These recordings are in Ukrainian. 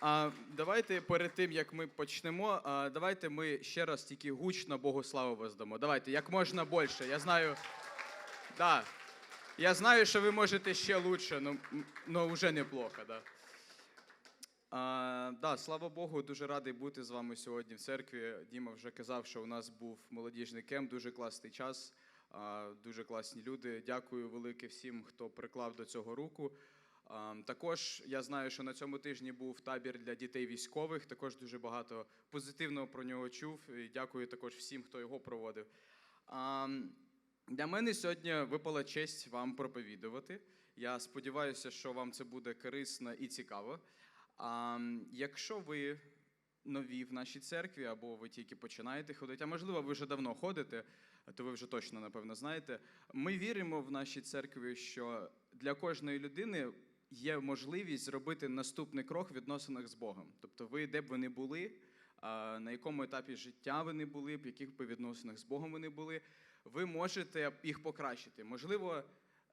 А, давайте перед тим, як ми почнемо, а, давайте ми ще раз тільки гучно Богу славу воздамо. Давайте, як можна більше. Я знаю. Да. Я знаю, що ви можете ще лучше, но вже неплохо, да. А, да, слава Богу, дуже радий бути з вами сьогодні в церкві. Діма вже казав, що у нас був молодіжний кемп, дуже класний час, а, дуже класні люди. Дякую велике всім, хто приклав до цього руку. А, Також я знаю, що на цьому тижні був табір для дітей військових. Також дуже багато позитивного про нього чув. І дякую також всім, хто його проводив. Для мене сьогодні випала честь вам проповідувати. Я сподіваюся, що вам це буде корисно і цікаво. А якщо ви нові в нашій церкві, або ви тільки починаєте ходити, а можливо, ви вже давно ходите, то ви вже точно напевно знаєте. Ми віримо в нашій церкві, що для кожної людини є можливість зробити наступний крок в відносинах з Богом. Тобто, ви де б ви не були, на якому етапі життя ви не були, в яких би відносинах з Богом ви не були, ви можете їх покращити. Можливо,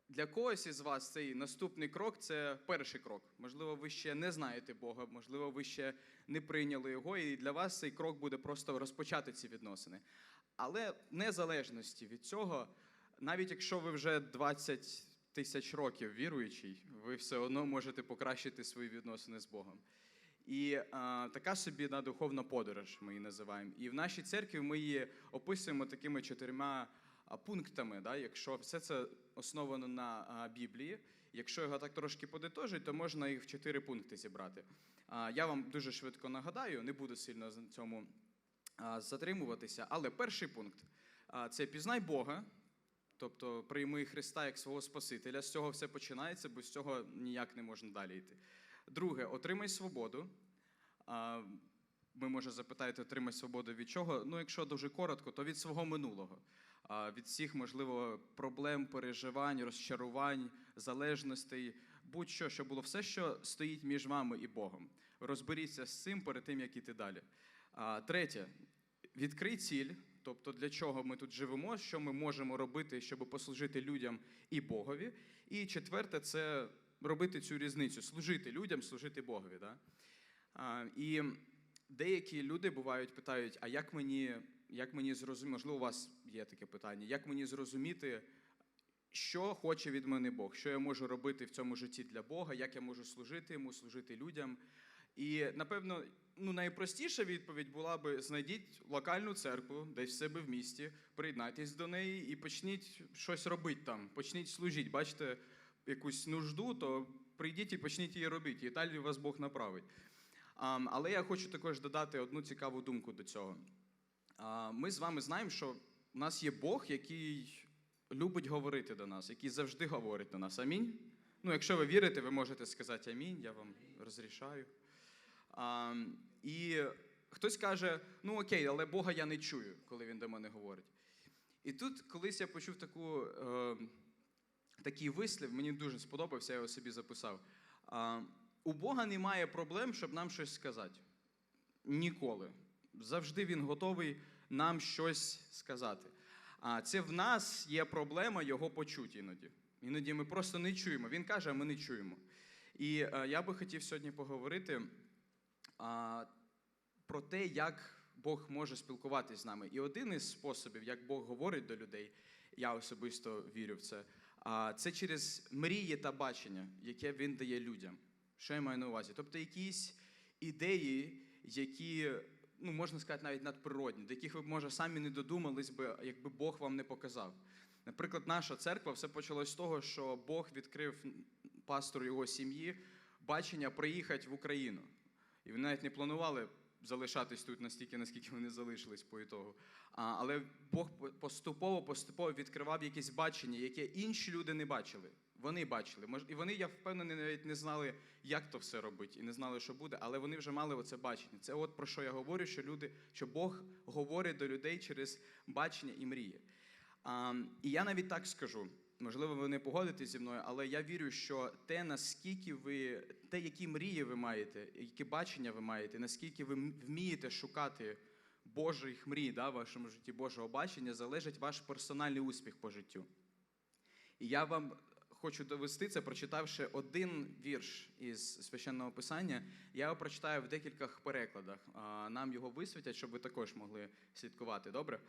для когось із вас цей наступний крок це перший крок. Можливо, ви ще не знаєте Бога, можливо, ви ще не прийняли його, і для вас цей крок буде просто розпочати ці відносини. Але незалежності від цього, навіть якщо ви вже 20 тисяч років віруючий, ви все одно можете покращити свої відносини з Богом. І а, така собі на духовна подорож ми її називаємо. І в нашій церкві ми її описуємо такими чотирма пунктами. Да? Якщо все це основано на а, Біблії, якщо його так трошки подитожити, то можна їх в чотири пункти зібрати. А, я вам дуже швидко нагадаю, не буду сильно на цьому а, затримуватися. Але перший пункт а, це пізнай Бога. Тобто прийми Христа як свого Спасителя. З цього все починається, бо з цього ніяк не можна далі йти. Друге, отримай свободу. Ви може запитаєте, отримай свободу від чого? Ну, якщо дуже коротко, то від свого минулого, від всіх, можливо, проблем, переживань, розчарувань, залежностей, будь-що, що було все, що стоїть між вами і Богом. Розберіться з цим перед тим, як іти далі. Третє, відкрий ціль. Тобто, для чого ми тут живемо, що ми можемо робити, щоб послужити людям і Богові. І четверте, це робити цю різницю, служити людям, служити Богові. Да? А, і деякі люди бувають, питають: а як мені, як мені зрозуміти, можливо, у вас є таке питання, як мені зрозуміти, що хоче від мене Бог, що я можу робити в цьому житті для Бога, як я можу служити йому, служити людям. І напевно, ну найпростіша відповідь була би: знайдіть локальну церкву, десь в себе в місті, приєднайтесь до неї і почніть щось робити там, почніть служити. Бачите якусь нужду, то прийдіть і почніть її робити, і далі вас Бог направить. Але я хочу також додати одну цікаву думку до цього. Ми з вами знаємо, що у нас є Бог, який любить говорити до нас, який завжди говорить до нас. Амінь. Ну, якщо ви вірите, ви можете сказати амінь, я вам розрішаю. І хтось каже: ну окей, але Бога я не чую, коли він до мене говорить. І тут колись я почув таку, е, такий вислів, мені дуже сподобався, я його собі записав. У Бога немає проблем, щоб нам щось сказати. Ніколи. Завжди він готовий нам щось сказати. А це в нас є проблема його почути іноді. Іноді ми просто не чуємо. Він каже, а ми не чуємо. І е, я би хотів сьогодні поговорити про те, як Бог може спілкуватись з нами. І один із способів, як Бог говорить до людей, я особисто вірю в це, це через мрії та бачення, яке він дає людям. Що я маю на увазі? Тобто якісь ідеї, які, ну, можна сказати, навіть надприродні, до яких ви, може, самі не додумались би, якби Бог вам не показав. Наприклад, наша церква все почалось з того, що Бог відкрив пастору його сім'ї бачення приїхати в Україну. І вони навіть не планували залишатись тут настільки, наскільки вони залишились по ітогу. А, але Бог поступово поступово відкривав якесь бачення, яке інші люди не бачили. Вони бачили. І вони, я впевнений, навіть не знали, як то все робити, і не знали, що буде, але вони вже мали оце бачення. Це от про що я говорю, що люди, що Бог говорить до людей через бачення і мрії. А, і я навіть так скажу. Можливо, ви не погодитесь зі мною, але я вірю, що те, наскільки ви, те, які мрії ви маєте, які бачення ви маєте, наскільки ви вмієте шукати Божих мрій да, в вашому житті, Божого бачення, залежить ваш персональний успіх по життю. І я вам хочу довести це, прочитавши один вірш із священного писання. Я його прочитаю в декількох перекладах. Нам його висвітять, щоб ви також могли слідкувати. Добре?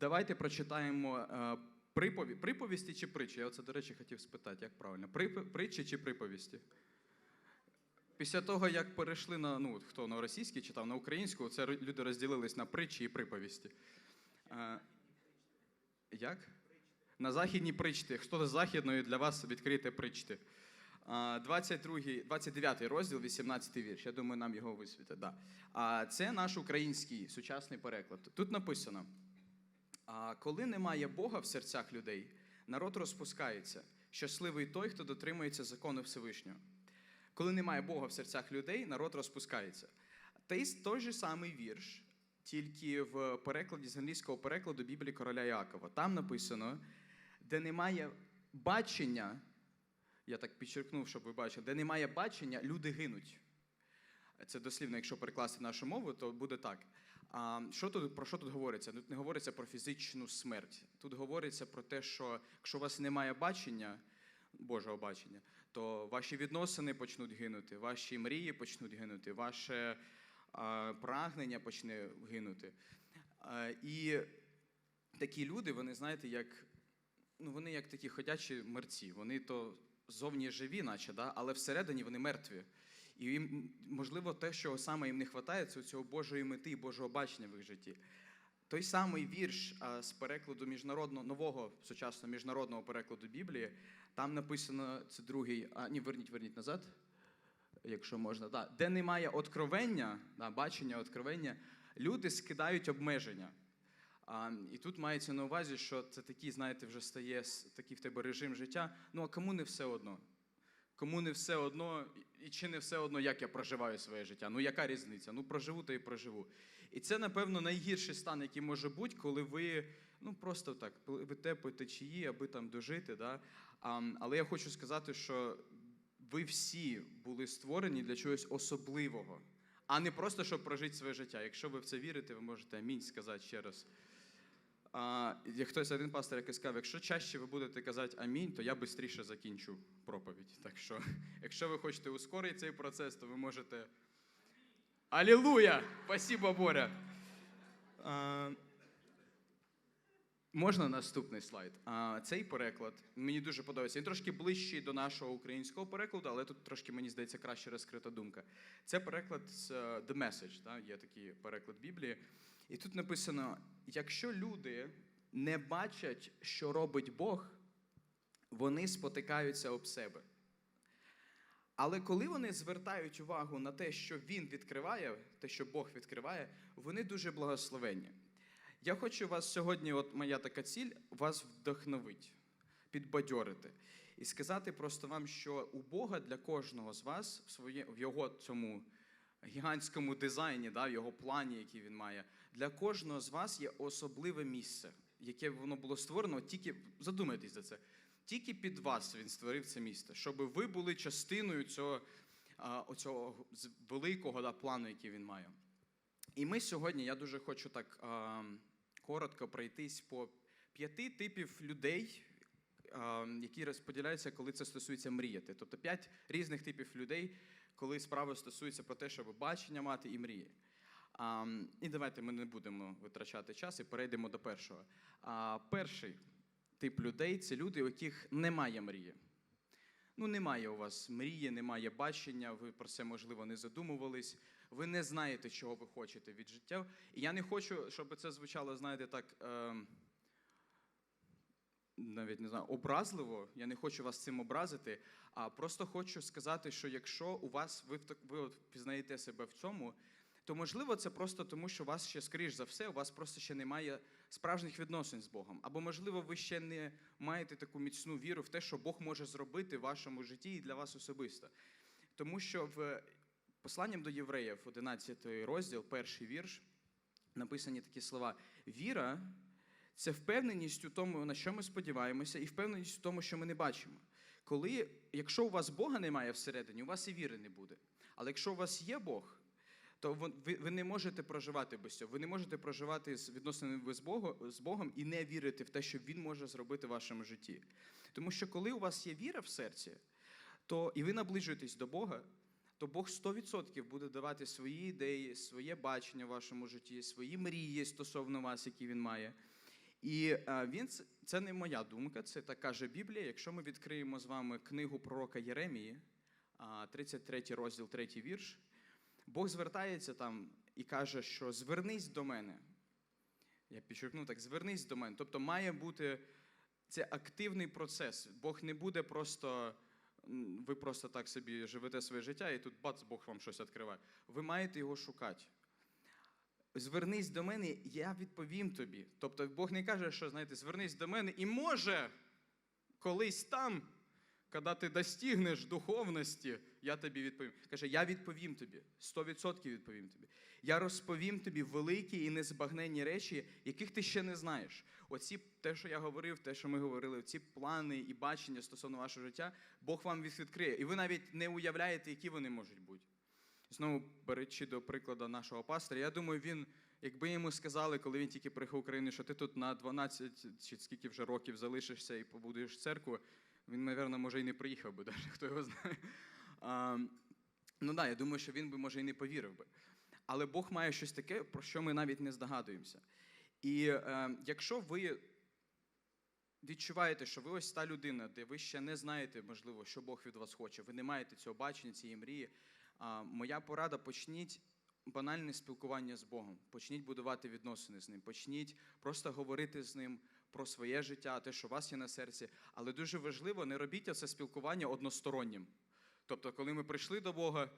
А, Давайте прочитаємо е, припові... приповісті чи притчі. Я оце, до речі, хотів спитати, як правильно? Притчі чи приповісті? Після того, як перейшли на ну, хто на російський читав, на українську, це люди розділились на притчі і приповісті. Е, як? На західні причти. Хто з західної для вас відкрите причти. А, 22, 29 розділ, 18 вірш. Я думаю, нам його висвітять. Да. А це наш український сучасний переклад. Тут написано: а, коли немає Бога в серцях людей, народ розпускається. Щасливий той, хто дотримується закону Всевишнього. Коли немає Бога в серцях людей, народ розпускається. Та й той же самий вірш, тільки в перекладі з англійського перекладу Біблії короля Якова. Там написано, де немає бачення, я так підчеркнув, щоб ви бачили, де немає бачення, люди гинуть. Це дослівно, якщо перекласти нашу мову, то буде так. А що тут про що тут говориться? Тут не говориться про фізичну смерть. Тут говориться про те, що якщо у вас немає бачення, Божого бачення, то ваші відносини почнуть гинути, ваші мрії почнуть гинути, ваше а, прагнення почне гинути. А, і такі люди, вони знаєте, як ну, вони як такі ходячі мерці. Вони то зовні живі, наче, да? але всередині вони мертві. І їм, можливо, те, що саме їм не вистачає, це цього Божої мети і Божого бачення в їх житті. Той самий вірш а, з перекладу міжнародного нового сучасного міжнародного перекладу Біблії, там написано це другий. А ні, верніть, верніть назад, якщо можна. Да. Де немає откровення, да, бачення, откровення, люди скидають обмеження. А, і тут мається на увазі, що це такий, знаєте, вже стає такий в тебе режим життя. Ну а кому не все одно? Кому не все одно, і чи не все одно, як я проживаю своє життя? Ну яка різниця? Ну проживу та і проживу. І це, напевно, найгірший стан, який може бути, коли ви ну просто так пливете по течії, аби там дожити. Да? А, але я хочу сказати, що ви всі були створені для чогось особливого, а не просто щоб прожити своє життя. Якщо ви в це вірите, ви можете амінь сказати ще раз. А, як хтось один пастор якось сказав, якщо чаще ви будете казати амінь, то я швидше закінчу проповідь. Так що, якщо ви хочете ускорити цей процес, то ви можете. Алілуя! Спасибо, Боря! А, можна наступний слайд? А, цей переклад мені дуже подобається. Він трошки ближчий до нашого українського перекладу, але тут трошки, мені здається, краще розкрита думка. Це переклад з е, The Message, да? є такий переклад Біблії. І тут написано: якщо люди не бачать, що робить Бог, вони спотикаються об себе. Але коли вони звертають увагу на те, що Він відкриває, те, що Бог відкриває, вони дуже благословенні. Я хочу вас сьогодні, от моя така ціль, вас вдохновити, підбадьорити і сказати просто вам, що у Бога для кожного з вас в, своє, в його цьому гігантському дизайні, да, в його плані, який він має, для кожного з вас є особливе місце, яке воно було створено тільки задумайтесь за це. Тільки під вас він створив це місце, щоб ви були частиною цього, оцього великого да, плану, який він має. І ми сьогодні, я дуже хочу так а, коротко пройтись по п'яти типів людей, а, які розподіляються, коли це стосується мріяти. Тобто п'ять різних типів людей, коли справа стосується про те, щоб бачення мати і мрії. А, і давайте ми не будемо витрачати час і перейдемо до першого. А, перший тип людей це люди, у яких немає мрії. Ну, немає у вас мрії, немає бачення, ви про це, можливо, не задумувались, ви не знаєте, чого ви хочете від життя. І я не хочу, щоб це звучало, знаєте, так. Е- навіть не знаю, образливо, я не хочу вас цим образити, а просто хочу сказати, що якщо у вас ви, ви от пізнаєте себе в цьому, то можливо це просто тому, що у вас ще, скоріш за все, у вас просто ще немає справжніх відносин з Богом. Або, можливо, ви ще не маєте таку міцну віру в те, що Бог може зробити в вашому житті і для вас особисто. Тому що в посланням до євреїв, 11 розділ, перший вірш, написані такі слова: віра це впевненість у тому, на що ми сподіваємося, і впевненість у тому, що ми не бачимо. Коли, якщо у вас Бога немає всередині, у вас і віри не буде. Але якщо у вас є Бог, то ви, ви не можете проживати без цього. Ви не можете проживати з відносинами з Богом, з Богом і не вірити в те, що Він може зробити в вашому житті. Тому що коли у вас є віра в серці, то і ви наближуєтесь до Бога, то Бог 100% буде давати свої ідеї, своє бачення в вашому житті, свої мрії стосовно вас, які він має. І е, він це- не моя думка, це так каже Біблія. Якщо ми відкриємо з вами книгу пророка Єремії, а, 33 розділ, 3 вірш, Бог звертається там і каже, що звернись до мене. Я підчеркну так, звернись до мене. Тобто має бути це активний процес. Бог не буде просто. Ви просто так собі живете своє життя, і тут бац, Бог вам щось відкриває. Ви маєте його шукати. Звернись до мене, я відповім тобі. Тобто Бог не каже, що знаєте, звернись до мене, і може колись там, коли ти достигнеш духовності, я тобі відповім. Каже, я відповім тобі, 100% відповім тобі. Я розповім тобі великі і незбагненні речі, яких ти ще не знаєш. Оці, те, що я говорив, те, що ми говорили, ці плани і бачення стосовно вашого життя, Бог вам відкриє. І ви навіть не уявляєте, які вони можуть бути. Знову беручи до прикладу нашого пастора, я думаю, він, якби йому сказали, коли він тільки приїхав в Україну, що ти тут на 12 чи скільки вже років залишишся і побудуєш церкву, він, мабуть, може і не приїхав би, навіть, хто його знає. А, ну да, я думаю, що він би, може, і не повірив би. Але Бог має щось таке, про що ми навіть не здогадуємося. І е, якщо ви відчуваєте, що ви ось та людина, де ви ще не знаєте, можливо, що Бог від вас хоче, ви не маєте цього бачення, цієї мрії, а, моя порада почніть банальне спілкування з Богом. Почніть будувати відносини з ним. Почніть просто говорити з ним про своє життя, те, що у вас є на серці. Але дуже важливо, не робіть це спілкування одностороннім. Тобто, коли ми прийшли до Бога,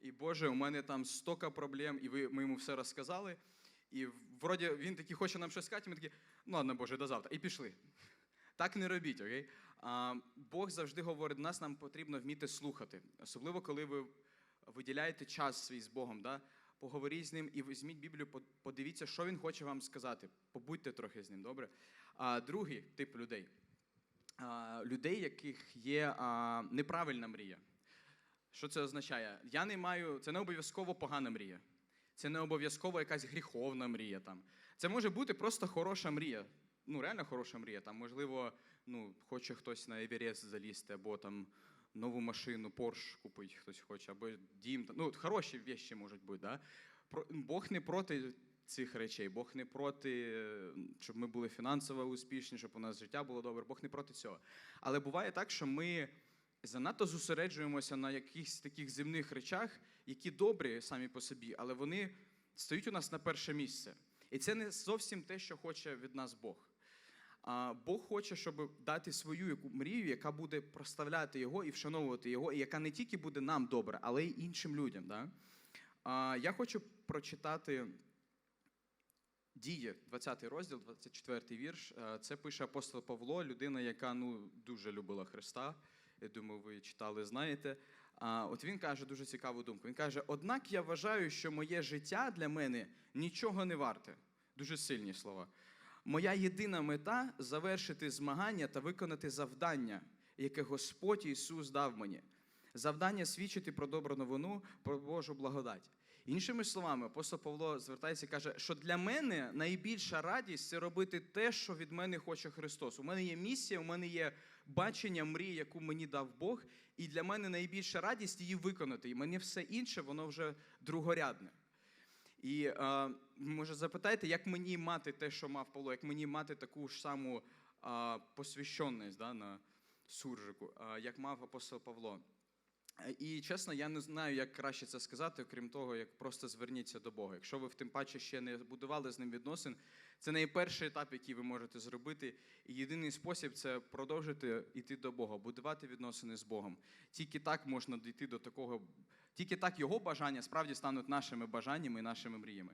і Боже, у мене там стока проблем, і ви, ми йому все розказали. І вроді він такий хоче нам щось сказати, ми такі, ну ладно, Боже, до завтра. І пішли. Так не робіть, окей? А, Бог завжди говорить нас, нам потрібно вміти слухати. Особливо, коли ви виділяєте час свій з Богом, да? поговоріть з ним і візьміть Біблію, подивіться, що він хоче вам сказати. Побудьте трохи з ним, добре? А, другий тип людей. Людей, яких є неправильна мрія. Що це означає? Я не маю, це не обов'язково погана мрія. Це не обов'язково якась гріховна мрія. Там. Це може бути просто хороша мрія. Ну, реально хороша мрія. Там, можливо, ну, хоче хтось на Еверест залізти, або там нову машину, Порш купить хтось хоче, або дім. Ну, хороші вещі можуть бути. Да? Бог не проти цих речей, Бог не проти, щоб ми були фінансово успішні, щоб у нас життя було добре. Бог не проти цього. Але буває так, що ми занадто зосереджуємося на якихось таких земних речах, які добрі самі по собі, але вони стають у нас на перше місце. І це не зовсім те, що хоче від нас Бог. Бог хоче, щоб дати свою яку мрію, яка буде проставляти його і вшановувати його, і яка не тільки буде нам добра, але й іншим людям. Да? Я хочу прочитати дії, 20 розділ, 24 вірш. Е, Це пише апостол Павло, людина, яка ну, дуже любила Христа. Я думаю, ви читали, знаєте. А, от він каже дуже цікаву думку. Він каже: Однак я вважаю, що моє життя для мене нічого не варте. Дуже сильні слова. Моя єдина мета завершити змагання та виконати завдання, яке Господь Ісус дав мені. Завдання свідчити про добру новину, про Божу благодать. Іншими словами, апостол Павло звертається і каже, що для мене найбільша радість це робити те, що від мене хоче Христос. У мене є місія, у мене є бачення мрії, яку мені дав Бог, і для мене найбільша радість її виконати. І мені все інше, воно вже другорядне. І е, може запитайте, як мені мати те, що мав Павло, як мені мати таку ж саму е, посвященність да, на суржику, е, як мав апостол Павло. Е, І чесно, я не знаю, як краще це сказати, окрім того, як просто зверніться до Бога. Якщо ви в тим паче ще не будували з ним відносин, це найперший етап, який ви можете зробити. І єдиний спосіб це продовжити йти до Бога, будувати відносини з Богом. Тільки так можна дійти до такого, тільки так його бажання справді стануть нашими бажаннями і нашими мріями.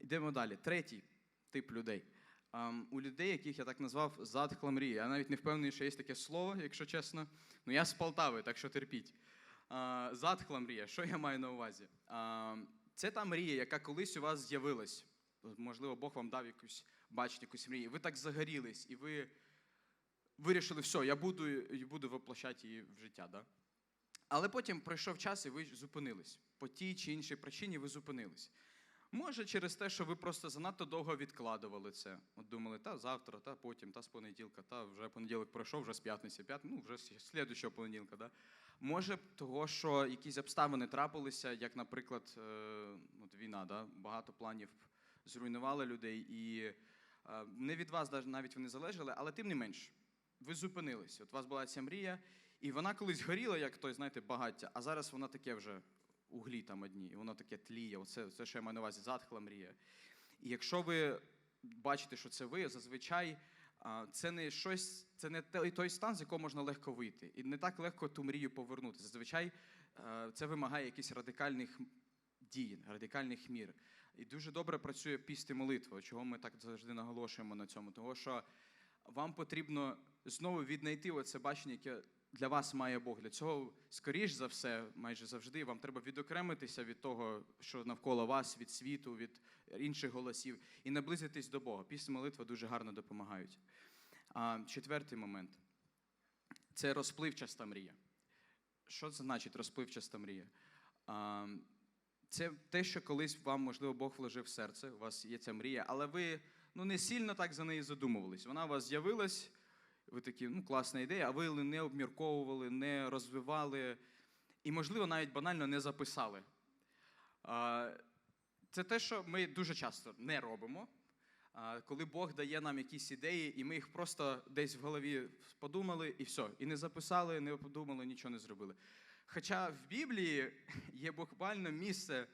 Йдемо далі. Третій тип людей. Ам, у людей, яких я так назвав затхла мрія. Я навіть не впевнений, що є таке слово, якщо чесно. Ну я з Полтави, так що терпіть. Затхла мрія. Що я маю на увазі? Це та мрія, яка колись у вас з'явилась. Можливо, Бог вам дав якусь бачити якусь мрію. Ви так загорілись, і ви вирішили, все, я буду, я буду воплощати її в життя. Да? Але потім пройшов час, і ви зупинились. По тій чи іншій причині ви зупинились. Може, через те, що ви просто занадто довго відкладували це. От думали, та завтра, та потім, та з понеділка, та вже понеділок пройшов, вже з п'ятниці, п'ят... ну вже з слідущого понеділка. Да? Може, того, що якісь обставини трапилися, як, наприклад, е, от війна, да? багато планів зруйнували людей, і е, не від вас навіть вони залежали, але тим не менш, ви зупинились. От у вас була ця мрія, і вона колись горіла, як той, знаєте, багаття, а зараз вона таке вже углі там одні, і воно таке тліє. Оце це, що я маю на увазі, затхла мрія. І якщо ви бачите, що це ви, зазвичай це не щось, це не той, стан, з якого можна легко вийти. І не так легко ту мрію повернути. Зазвичай це вимагає якихось радикальних дій, радикальних мір. І дуже добре працює піст і молитва, чого ми так завжди наголошуємо на цьому. Того що вам потрібно знову віднайти оце бачення, яке для вас має Бог. Для цього, скоріш за все, майже завжди вам треба відокремитися від того, що навколо вас, від світу, від інших голосів, і наблизитись до Бога. Після молитва дуже гарно допомагають. А, четвертий момент це розпливчаста мрія. Що це значить розпливчаста мрія? А, це те, що колись вам, можливо, Бог вложив в серце, у вас є ця мрія, але ви ну, не сильно так за неї задумувались. Вона у вас з'явилась, ви такі, ну, класна ідея, а ви не обмірковували, не розвивали і, можливо, навіть банально не записали. Це те, що ми дуже часто не робимо. Коли Бог дає нам якісь ідеї, і ми їх просто десь в голові подумали, і все. І не записали, не подумали, нічого не зробили. Хоча в Біблії є буквально місце,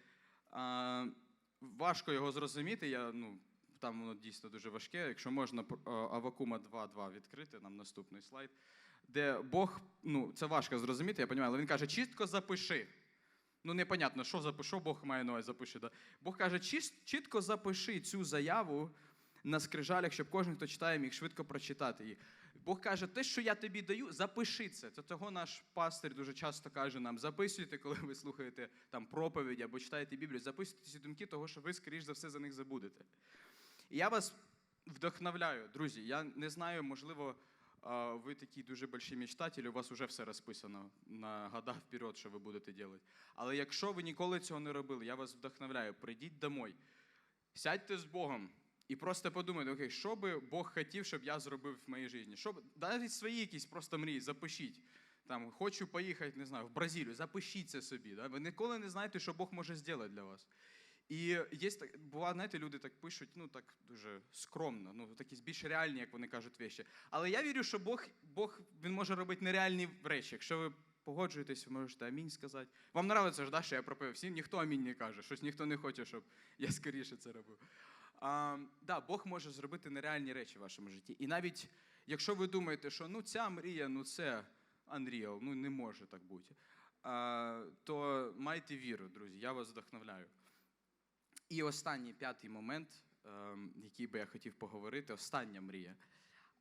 важко його зрозуміти. Я, ну, там воно дійсно дуже важке. Якщо можна а, Авакума 2.2 відкрити, нам наступний слайд, де Бог, ну це важко зрозуміти, я розумію, але він каже, чітко запиши. Ну, непонятно, що запишу, Бог має увазі запиши. Да? Бог каже, чітко запиши цю заяву на скрижалях, щоб кожен, хто читає, міг швидко прочитати її. Бог каже, те, що я тобі даю, запиши це. Це того наш пастир дуже часто каже нам: записуйте, коли ви слухаєте там проповіді або читаєте Біблію, записуйте ці думки, того, що ви, скоріш за все, за них забудете. І я вас вдохновляю, друзі. Я не знаю, можливо, ви такі дуже больші мечтателі, у вас вже все розписано на года вперед, що ви будете робити. Але якщо ви ніколи цього не робили, я вас вдохновляю, прийдіть домой, сядьте з Богом. І просто подумайте, окей, що би Бог хотів, щоб я зробив в моїй житті? Що б- навіть свої якісь просто мрії, запишіть. Там, хочу поїхати, не знаю, в Бразилію, запишіть це собі. Да? Ви ніколи не знаєте, що Бог може зробити для вас. І є так, буває, знаєте, люди так пишуть, ну так дуже скромно, ну такі більш реальні, як вони кажуть, вещі. Але я вірю, що Бог, Бог він може робити нереальні речі. Якщо ви погоджуєтесь, ви можете амінь сказати. Вам нравиться ж, да, що я проповів? Всім ніхто амінь не каже, щось ніхто не хоче, щоб я скоріше це робив. А, да, Бог може зробити нереальні речі в вашому житті. І навіть якщо ви думаєте, що ну ця мрія, ну це Unreal, ну не може так бути, а, то майте віру, друзі, я вас вдохновляю. І останній п'ятий момент, ем, який би я хотів поговорити, остання мрія.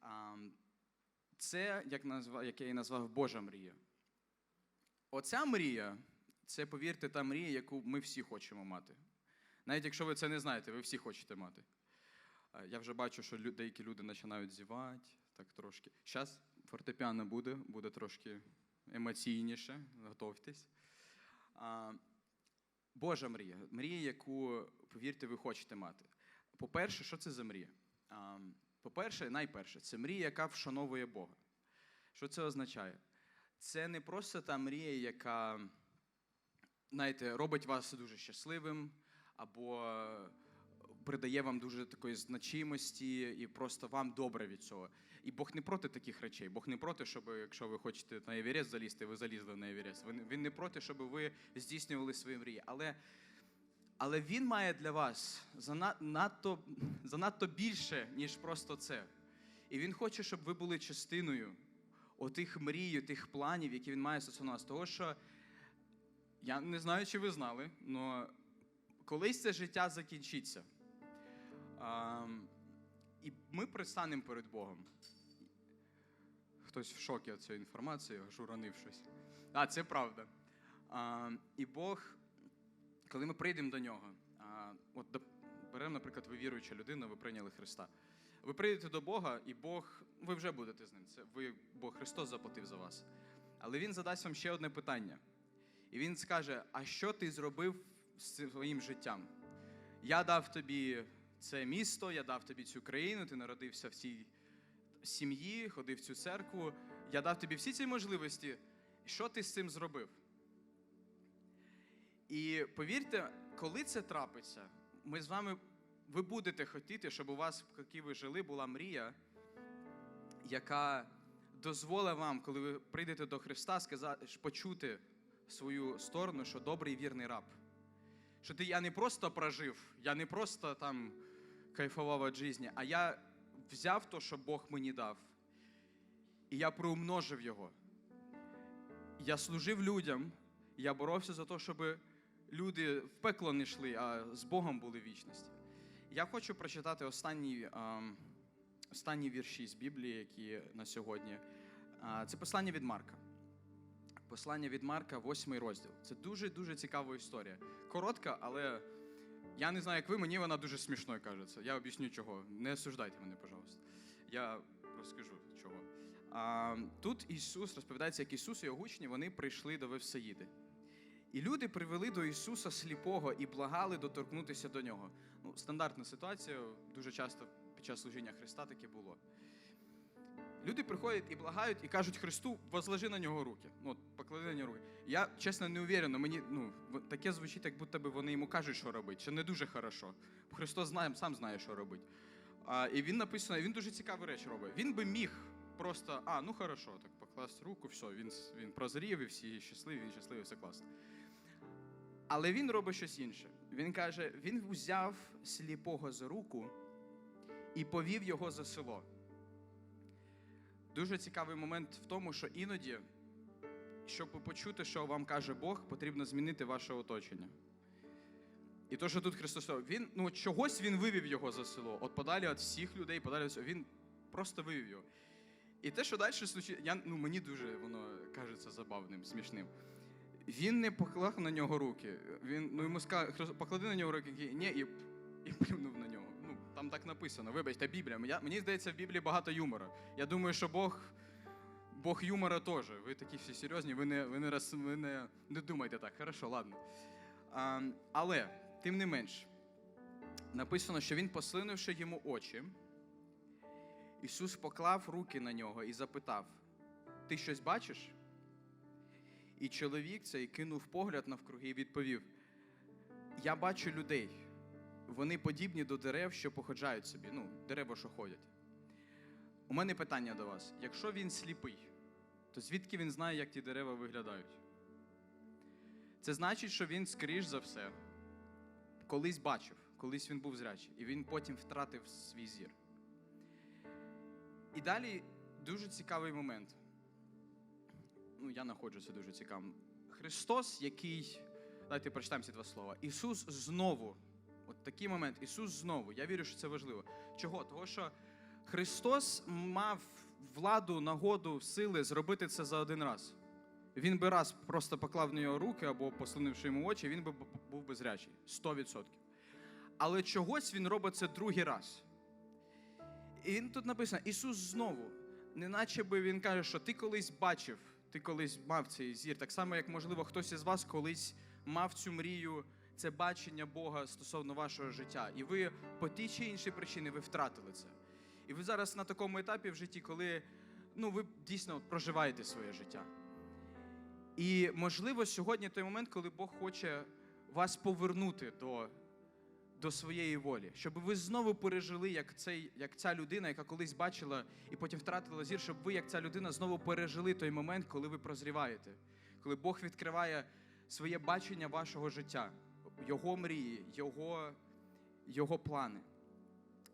Ем, Це, як, назва, як я її назвав, Божа мрія. Оця мрія, це, повірте, та мрія, яку ми всі хочемо мати. Навіть якщо ви це не знаєте, ви всі хочете мати. Е, Я вже бачу, що деякі люди починають зівати, так трошки. Зараз фортепіано буде, буде трошки емоційніше, готовтесь. Божа мрія. Мрія, яку, повірте, ви хочете мати. По-перше, що це за мрія? По-перше, найперше, це мрія, яка вшановує Бога. Що це означає? Це не просто та мрія, яка, знаєте, робить вас дуже щасливим, або придає вам дуже такої значимості, і просто вам добре від цього. І Бог не проти таких речей. Бог не проти, щоб, якщо ви хочете на Еверест залізти, ви залізли на Еверест. Він, не проти, щоб ви здійснювали свої мрії. Але, але він має для вас зана- надто, занадто більше, ніж просто це. І він хоче, щоб ви були частиною отих мрій, тих планів, які він має стосовно вас. Того, що я не знаю, чи ви знали, але колись це життя закінчиться. І ми пристанемо перед Богом. Хтось в шокі від цієї інформації, аж щось. А, це правда. А, і Бог, коли ми прийдемо до нього, а, от беремо, наприклад, ви віруюча людина, ви прийняли Христа. Ви прийдете до Бога, і Бог, ви вже будете з ним. Це ви, Бог Христос заплатив за вас. Але він задасть вам ще одне питання. І він скаже: А що ти зробив з своїм життям? Я дав тобі це місто, я дав тобі цю країну, ти народився в цій сім'ї, ходив в цю церкву. Я дав тобі всі ці можливості. Що ти з цим зробив? І повірте, коли це трапиться, ми з вами, ви будете хотіти, щоб у вас, поки ви жили, була мрія, яка дозволить вам, коли ви прийдете до Христа, сказати, почути свою сторону, що добрий вірний раб. Що ти я не просто прожив, я не просто там кайфував від житті, а я взяв то, що Бог мені дав, і я приумножив його. Я служив людям, я боровся за те, щоб люди в пекло не йшли, а з Богом були в вічності. Я хочу прочитати останні, останні вірші з Біблії, які на сьогодні. Це послання від Марка. Послання від Марка, восьмий розділ. Це дуже-дуже цікава історія. Коротка, але я не знаю, як ви, мені вона дуже смішною кажеться. Я об'ясню чого. Не осуждайте мене, пожалуйста. Я розкажу чого. А, тут Ісус розповідається, як Ісус і його учні вони прийшли до Вевсаїди. І люди привели до Ісуса сліпого і благали доторкнутися до нього. Ну, стандартна ситуація, дуже часто під час служіння Христа таке було. Люди приходять і благають, і кажуть Христу, возложи на нього руки. Ну, поклади на нього руки. Я, чесно, не уверен, мені ну, таке звучить, як будто би вони йому кажуть, що робити. Це не дуже хорошо. Христос знає, сам знає, що робити. А, і він написано, він дуже цікаві речі робить. Він би міг просто, а, ну хорошо, так покласти руку, все, він, він прозрів, і всі щасливі, він щасливий, все класно. Але він робить щось інше. Він каже: він взяв сліпого за руку і повів його за село. Дуже цікавий момент в тому, що іноді, щоб почути, що вам каже Бог, потрібно змінити ваше оточення. І то, що тут Христос, він ну чогось він вивів його за село. От подалі від всіх людей, подалі від всього. Він просто вивів його. І те, що далі случилось, ну, мені дуже воно кажеться забавним, смішним. Він не поклав на нього руки. Він, ну, йому сказав, «Христос, поклади на нього руки, ні, і, і плюнув на нього. Ну, там так написано. Вибачте, Біблія. Я, мені здається, в Біблії багато юмора. Я думаю, що Бог, Бог юмора теж. Ви такі всі серйозні, ви не, ви не, роз, ви не, не думайте так. Хорошо, ладно. А, але, тим не менш, написано, що він, послинувши йому очі, Ісус поклав руки на нього і запитав: Ти щось бачиш? І чоловік цей кинув погляд навкруги і відповів: Я бачу людей. Вони подібні до дерев, що походжають собі. Ну, дерева, що ходять. У мене питання до вас: якщо він сліпий, то звідки він знає, як ті дерева виглядають? Це значить, що він, скоріш за все, колись бачив, колись він був зрячий, і він потім втратив свій зір. І далі дуже цікавий момент. Ну, я знаходжу це дуже цікавим. Христос, який. Давайте прочитаємо ці два слова. Ісус знову. От такий момент. Ісус знову. Я вірю, що це важливо. Чого? Того, що Христос мав владу, нагоду, сили зробити це за один раз. Він би раз просто поклав на нього руки або послинивши йому очі, він би був би зрячий. 100%. Але чогось він робить це другий раз. І він тут написано: Ісус знову, неначе би він каже, що ти колись бачив, ти колись мав цей зір, так само, як, можливо, хтось із вас колись мав цю мрію, це бачення Бога стосовно вашого життя. І ви по тій чи іншій причині ви втратили це. І ви зараз на такому етапі в житті, коли ну, ви дійсно проживаєте своє життя. І можливо, сьогодні той момент, коли Бог хоче вас повернути до, до своєї волі, щоб ви знову пережили, як, цей, як ця людина, яка колись бачила і потім втратила зір, щоб ви, як ця людина, знову пережили той момент, коли ви прозріваєте, коли Бог відкриває своє бачення вашого життя, Його мрії, Його, Його плани.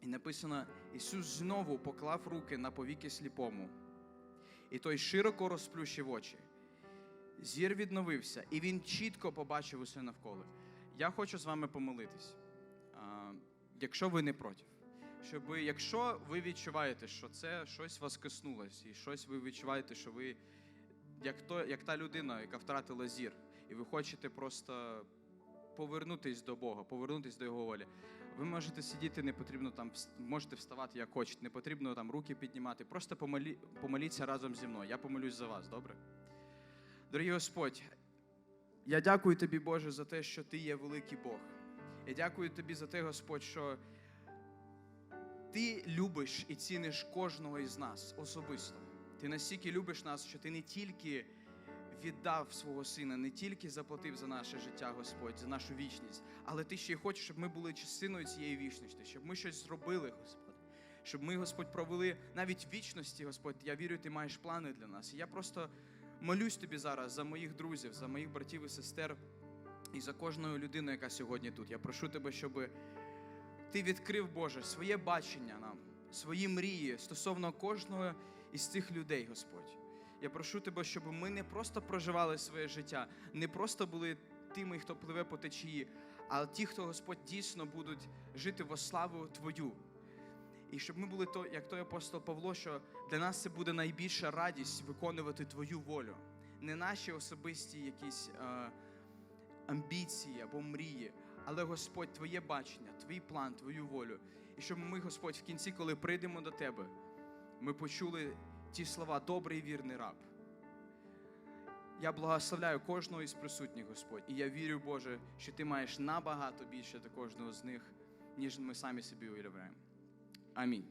І написано: Ісус знову поклав руки на повіки сліпому, і той широко розплющив очі. Зір відновився, і він чітко побачив усе навколо. Я хочу з вами помолитись, якщо ви не проти. Щоб якщо ви відчуваєте, що це щось вас коснулось, і щось ви відчуваєте, що ви як, то, як та людина, яка втратила зір, і ви хочете просто повернутись до Бога, повернутись до Його волі. Ви можете сидіти, не потрібно там можете вставати як хочете, не потрібно там руки піднімати. Просто помолі, помоліться разом зі мною. Я помолюсь за вас, добре? Дорогий Господь, я дякую тобі, Боже, за те, що ти є великий Бог. Я дякую тобі за те, Господь, що ти любиш і ціниш кожного із нас особисто. Ти настільки любиш нас, що ти не тільки віддав свого сина, не тільки заплатив за наше життя, Господь, за нашу вічність, але ти ще й хочеш, щоб ми були частиною цієї вічності, щоб ми щось зробили, Господь. Щоб ми, Господь, провели навіть вічності, Господь. Я вірю, ти маєш плани для нас. І я просто молюсь тобі зараз за моїх друзів, за моїх братів і сестер і за кожну людину, яка сьогодні тут. Я прошу тебе, щоб ти відкрив, Боже, своє бачення нам, свої мрії стосовно кожного із цих людей, Господь. Я прошу тебе, щоб ми не просто проживали своє життя, не просто були тими, хто пливе по течії, а ті, хто Господь дійсно будуть жити во славу Твою. І щоб ми були то, як той апостол Павло, що для нас це буде найбільша радість виконувати Твою волю, не наші особисті якісь е, амбіції або мрії, але Господь, Твоє бачення, Твій план, Твою волю. І щоб ми, Господь, в кінці, коли прийдемо до Тебе, ми почули ті слова добрий і вірний раб. Я благословляю кожного із присутніх, Господь, і я вірю, Боже, що ти маєш набагато більше до кожного з них, ніж ми самі собі уявляємо. Амінь.